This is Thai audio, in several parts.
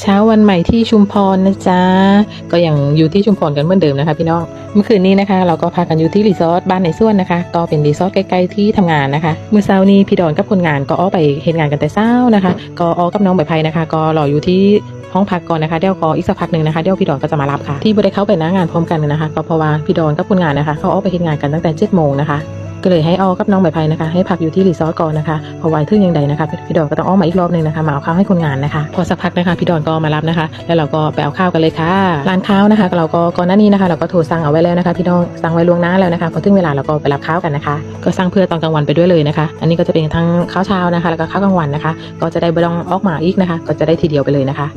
เช้าวันใหม่ที่ชุมพรนะจ๊ะ ก็ยังอยู่ที่ชุมพรกันเหมือนเดิมนะคะพี่น้อง เมื่อคืนนี้นะคะ เราก็พากันอยู่ที่รีสอร์ทบ้านในส่วนนะคะ ก็เป็นรีสอร์ทใกล้ๆที่ทำงานนะคะ เมื่อเช้านี้พี่ดอนกับคนงานก็ออไปเห็นงานกันแต่เช้านะคะ ก็ออกับน้องใบไพนะคะ ก็รออยู่ที่ห้องพักก่อนนะคะเดี๋ยวก็อีกสักพักหนึ่งนะคะเดี๋ยวพี่ดอนก็จะมารับค่ะที่บ่ไดเข้าไปหน้างานพร้อมกันนะคะ ก็เพราะว่าพี่ดอนกับคนงานนะคะ เขาออกไปเห็นงานกันตั้งแต่เจ็ดโมงนะคะ ก็เลยให้ออกับน้องใบไพนะคะ ให้พักอยู่ที่รีสอร์ทก่อนนะคะพอไหวทึ่งยังใดนะคะ พี่ดอนก็ต้องออกมาอีกรอบหนึ่งนะคะมาเอาข้าวให้คนงานนะคะพอสักพักนะคะพี่ดอนก็มารับนะคะ แล้วเราก็ไปเอาข้าวกันเลยค่ะร้านข้าวนะคะ เราก็ก่อนหน้านี้นะคะ เราก็โทรสั่งเอาไว้แล้วนะคะพี่น้องสั่งไว้ล่วงหน้าแล้วนะคะพอถึงเวลาเราก็ไปรับข้าวกันนะคะ ก็สั่งเพื่อตอนกลางวันไปด้วยเลยนะคะ อันนี้ก็จะเป็นทั้งข้าวเช้านะคะ แล้วก็ข้าวกลางวันนะคะ ก็จะได้ไม่ต้องออกมาอีกนะคะ ก็จะได้ทีเดียวไปเลยนะคะ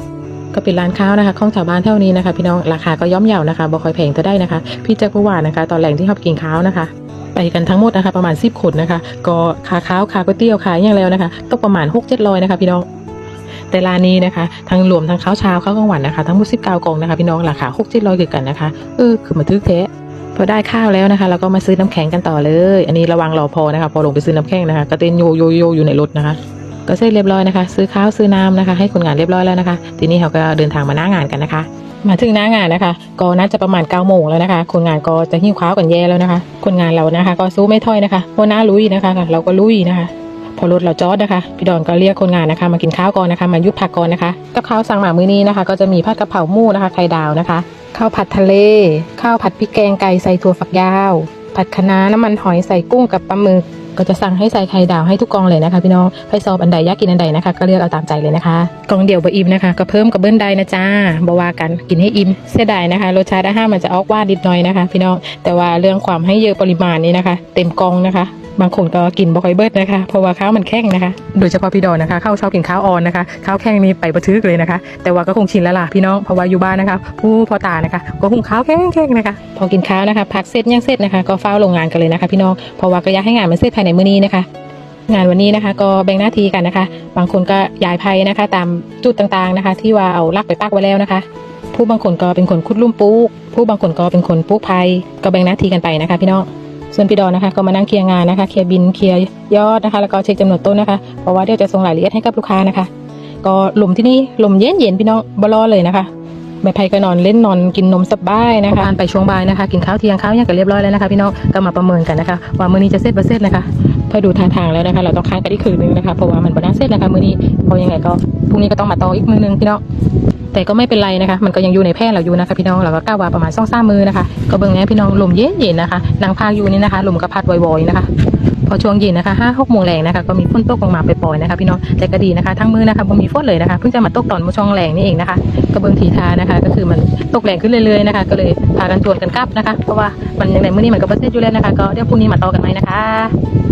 ก็เป็นร้านข้าวนะคะของชาวบ้านเท่านี้นะคะ พี่น้องราคาก็ย่อมเยานะคะบ่ค่อยแพงเท่าได้นะคะ พี่แจ็คผู้ว่านะคะ ตอนแหล่งที่เขาไปกินข้าวนะคะ ไปกันทั้งหมดนะคะ ประมาณ10คนนะคะ ก็ขาข้าวขาก๋วยเตี๋ยวขายอย่างแล้วนะคะตกประมาณ6 7 0 0นะคะพี่น้องแต่ร้านนี้นะคะ ทั้งรวมทั้งข้าวเช้าข้าวกลางวันนะคะ ทั้งหมด19กล่องนะคะ พี่น้องราคา6 7 0 0คือกันนะคะเออคือมาทึกแท้พอได้ข้าวแล้วนะคะเราก็มาซื้อน้ำแข็งกันต่อเลย อันนี้ระวังรอพอนะคะ พอลงไปซื้อน้ำแข็งนะคะกระเต็นโยโยโยอยู่ในรถนะคะ ก็เสร็จเรียบร้อยนะคะ ซื้อข้าวซื้อน้ำนะคะ ให้คนงานเรียบร้อยแล้วนะคะ ทีนี้เราก็เดินทางมาหน้างานกันนะคะ มาถึงหน้างานนะคะ ก็น่าจะประมาณ9ก้าโมงแล้วนะคะ คนงานก็จะหิ้วข้าวกันแย่แล้วนะคะ คนงานเรานะคะ ก็สู้ไม่ถ้อยนะคะหัวหน้าลุยนะคะ เราก็ลุยนะคะ พอรถเราจอดนะคะพี่ดอนก็เรียกคนงานนะคะ มากินข้าวก่อนนะคะ มายุบผักก่อนนะคะกับข้าวสั่งมามื้อนี้นะคะ ก็จะมีผัดกะเพราหมูนะคะไข่ดาวนะคะข้าวผัดทะเล ข้าวผัดพริกแกงไก่ใส่ถั่วฝักยาว ผัดคะน้าน้ำมันหอยใส่กุ้งกับปลาหมึก ก็จะสั่งให้ใส่ไข่ดาวให้ทุกกองเลยนะคะพี่น้องใครสอบอันใดอยากกินอันใดนะคะ ก็เลือกเอาตามใจเลยนะคะ กองเดียวบะอิ่มนะคะ ก็เพิ่มกับเบิ้ลได้นะจ้าบว่ากันกินให้อิ่มเสียดายนะคะรสชาติอาหารมันจะออกว่านิดหน่อยนะคะ พี่น้องแต่ว่าเรื่องความให้เยอะปริมาณนี้นะคะ เต็มกองนะคะ บางคนก็กินบ่ค่อยเบิดนะคะ เพราะว่าข้าวมันแข็งนะคะ โดยเฉพาะพี่ดอนนะคะข้าวชอบกินข้าวอ่อนนะคะข้าวแข็งนี่ไปประทึกเลยนะคะ แต่ว่าก็คงชินแล้วล่ะพี่น้องเพราะว่าอยู่บ้านนะคะผู้พ่อตานะคะ ก็หุงข้าวแข็งๆนะคะ พอกินข้าวนะคะพักเสร็จยังเสร็จนะคะ ก็เฝ้าโรงงานกันเลยนะคะ พี่น้องเพราะว่าก็อยากให้งานมันเสร็จภายในมื้อนี้นะคะงานวันนี้นะคะก็แบ่งหน้าที่กันนะคะ บางคนก็ย้ายภัยนะคะ ตามจุดต่างๆนะคะ ที่ว่าเอาลักไปปักไว้แล้วนะคะ ผู้บางคนก็เป็นคนคุดลุ่มปลูกผู้บางคนก็เป็นคนปลูกภัยก็แบ่งหน้าที่กันไปนะคะ พี่น้อง ส่วนพี่ดอนนะคะก็มานั่งเคลียร์งานนะคะเคลียร์บินเคลียร์ยอดนะคะ แล้วก็เช็คจำนวนต้นนะคะเพราะว่าเดี๋ยวจะส่งรายละเอียดให้กับลูกค้านะคะ ก็ลมที่นี่ลมเย็นเย็นพี่น้องบลอเลยนะคะแม่ไพก็นอนเล่นนอนกินนมสบายนะคะผ่านไปช่วงบ่ายนะคะ กินข้าวเที่ยงข้าวยังกันเรียบร้อยแล้วนะคะพี่น้องก็มาประเมินกันนะคะ ว่ามื้อนี้จะเสร็จบ่เสร็จนะคะพอดูท่าทางแล้วนะคะ เราต้องค้างกันอีกคืนนึงนะคะเพราะว่ามันบ่น่าเสร็จนะคะมื้อนี้เพราะยังไงก็พรุ่งนี้ก็ต้องมาต่ออีกมื้อนึงพี่น้อง แต่ก็ไม่เป็นไรนะคะ มันก็ยังอยู่ในแพร่เราอยู่นะคะพี่น้องเราก็กล้าว่าประมาณสองสามมือนะคะ ก็เบิ่งนี้พี่น้องลมเย็นเย็นๆนะคะนางพากอยู่นี่นะคะลมก็พัดวอยๆนะคะ พอช่วงเย็นนะคะห้าหกโมงแรงนะคะก็มีฝนตกลงมาไปปล่อยๆนะคะพี่น้องแต่ก็ดีนะคะ ทั้งมือนะคะบ่มีฝนเลยนะคะเพิ่งจะมาตกตอนมือช่วงแรงนี่เองนะคะก็เบิ่งทีทานะคะ ก็คือมันตกแรงขึ้นเรื่อยๆนะคะ ก็เลยพากันจวนกันกลับนะคะ เพราะว่ามันยังไงมื้อนี้มันก็บ่เสร็จอยู่แล้วนะคะ ก็เดี๋ยวพรุ่งนี้มาต่อกันใหมนะคะ